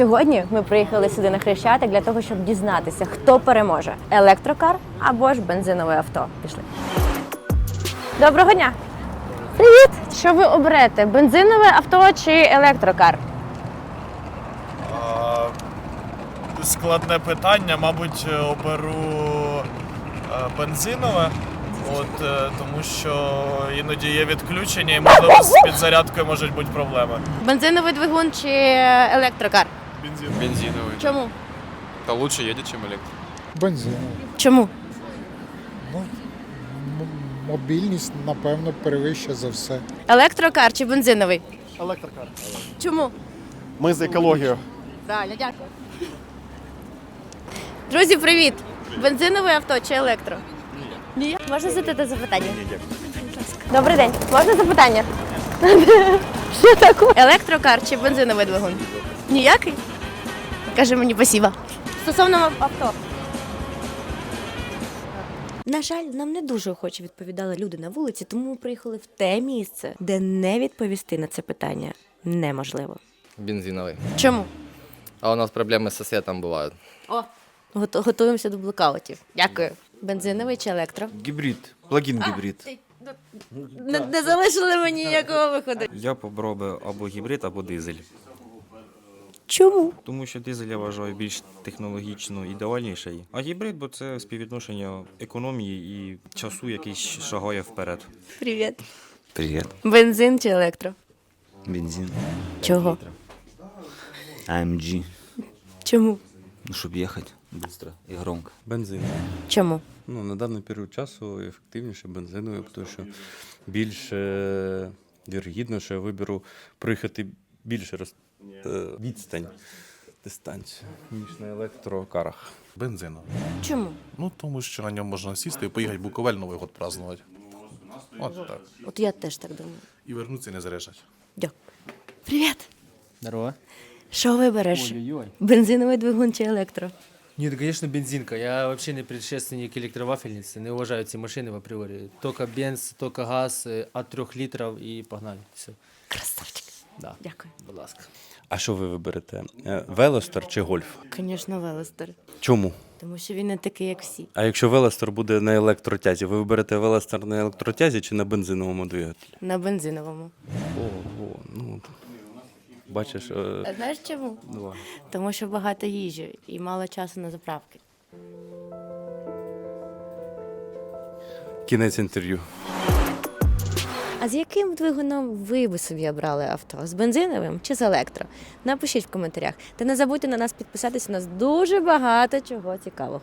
Сьогодні ми приїхали сюди на Хрещатик для того, щоб дізнатися, хто переможе: електрокар або ж бензинове авто. Пішли. Доброго дня! Привіт! Що ви оберете? Бензинове авто чи електрокар? Складне питання, мабуть, оберу е, бензинове, от, е, тому що іноді є відключення і можливо з підзарядкою можуть бути проблеми. Бензиновий двигун чи електрокар? Бензин. Бензиновый. Чому? Да лучше едет, чем электро. Бензиновий. Чому? Ну, м- мобільність, напевно, перевища за все. Електрокар чи бензиновий? Електрокар. Чому? Ми за екологію. Правильно, дякую. Друзі, привіт! Бензинове авто чи електро? Ні. Можна задати запитання? Ні, дякую. Добрий день. Можна запитання? Що таке? Електрокар чи бензиновий двигун? Ніякий? Каже мені спасибо. Стосовно авто. На жаль, нам не дуже охоче відповідали люди на вулиці, тому ми приїхали в те місце, де не відповісти на це питання неможливо. Бензиновый. Чому? А у нас проблемы со светом бывают. О, гото- готуємося до блокаутів. Дякую. Бензиновий чи електро? Гібрид, плагін гібрид. Не, не залишили мені ніякого виходу. Я побрав би або гібрид, або дизель. Чому? Тому що дизель я вважаю більш технологічно ідеальніший. А гібрид, бо це співвідношення економії і часу, який шагає вперед. Привіт. Привет. Бензин чи електро? Бензин. Чого? AMG. Чому? Ну, чтобы ехать быстро и громко. Бензин. Чому? Ну, на даний період часу ефективніше бензиновий, тому що більш вірогідно, що я виберу проїхати більше роз... е, відстань, дистанцію, ніж на електрокарах. Бензинове. Чому? Ну, тому що на ньому можна сісти і поїхати в Буковель Новий год празднувати. От так. От я теж так думаю. І вернутися і не заряджати. Дякую. Привіт. Здорово. Що вибереш? Ой-ой-ой. Бензиновий двигун чи електро? Нет, конечно, бензинка. Я вообще не предшественник электровафельницы. Не уважаю эти машины в априори. Только бенз, только газ э, от трех литров и погнали. Все. Красавчик. Да. Дякую. Будь ласка. А що ви виберете? Е, Велостер чи гольф? Звісно, Велестер. Чому? Тому що він не такий, як всі. А якщо Велостер буде на електротязі, ви виберете Велостер на електротязі чи на бензиновому двигателі? На бензиновому. О, о, ну бачиш, е, А знаєш чому? давай. Тому що багато їжі і мало часу на заправки. кінець інтерв'ю. А з яким двигуном ви би собі обрали авто? З бензиновим чи з електро? Напишіть в коментарях. Та не забудьте на нас підписатися, у нас дуже багато чого цікавого.